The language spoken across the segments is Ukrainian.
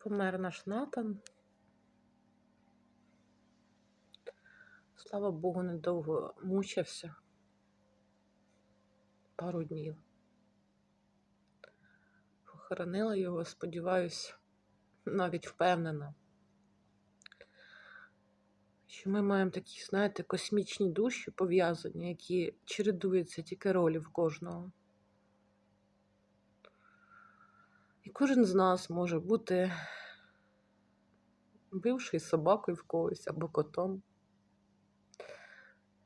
Помер наш Натан. Слава Богу, недовго мучився. Пару днів. Похоронила його, сподіваюсь, навіть впевнена, що ми маємо такі, знаєте, космічні душі пов'язані, які чередуються тільки ролі в кожного. Кожен з нас може бути бивший собакою в когось або котом.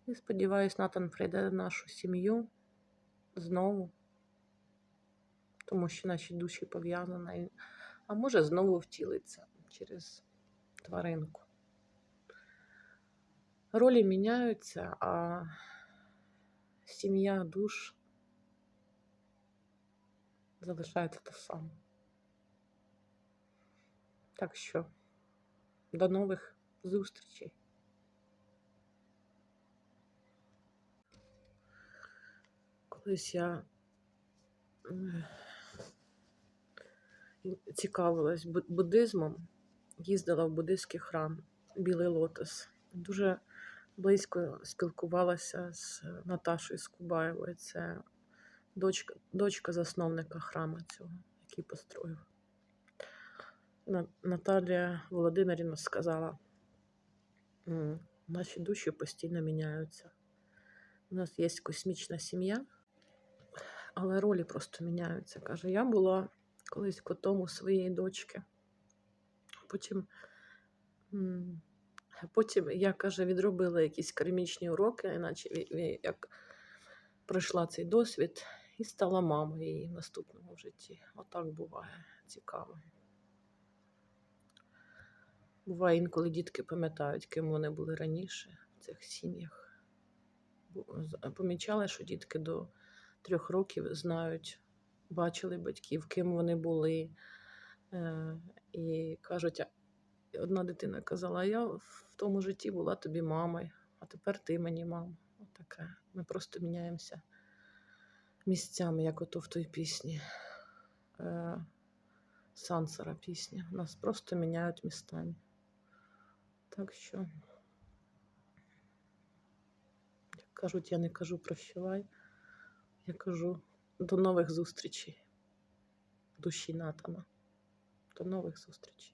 І сподіваюсь, Натан прийде в нашу сім'ю знову, тому що наші душі пов'язані, а може знову втілиться через тваринку. Ролі міняються, а сім'я душ залишається та сама. Так що до нових зустрічей. Колись я е, цікавилась буддизмом, їздила в буддийський храм Білий Лотос. Дуже близько спілкувалася з Наташою Скубаєвою. Це дочка, дочка засновника храму цього, який построїв. На- Наталія Володимирівна сказала, наші душі постійно міняються. У нас є космічна сім'я, але ролі просто міняються. Каже, я була колись котом у своєї дочки. Потім, потім я каже, відробила якісь кармічні уроки, іначе як пройшла цей досвід і стала мамою її в наступному житті. Отак буває цікаво. Буває інколи дітки пам'ятають, ким вони були раніше в цих сім'ях. Помічали, що дітки до трьох років знають, бачили батьків, ким вони були. Е, І кажуть, одна дитина казала, я в тому житті була тобі мамою, а тепер ти мені мама. Отаке. Ми просто міняємося місцями, як ото в той пісні. Е, Сансара пісня. Нас просто міняють містами. Так що, як кажуть, я не кажу прощавай, я кажу до нових зустрічей. Душі Натана. До нових зустрічей.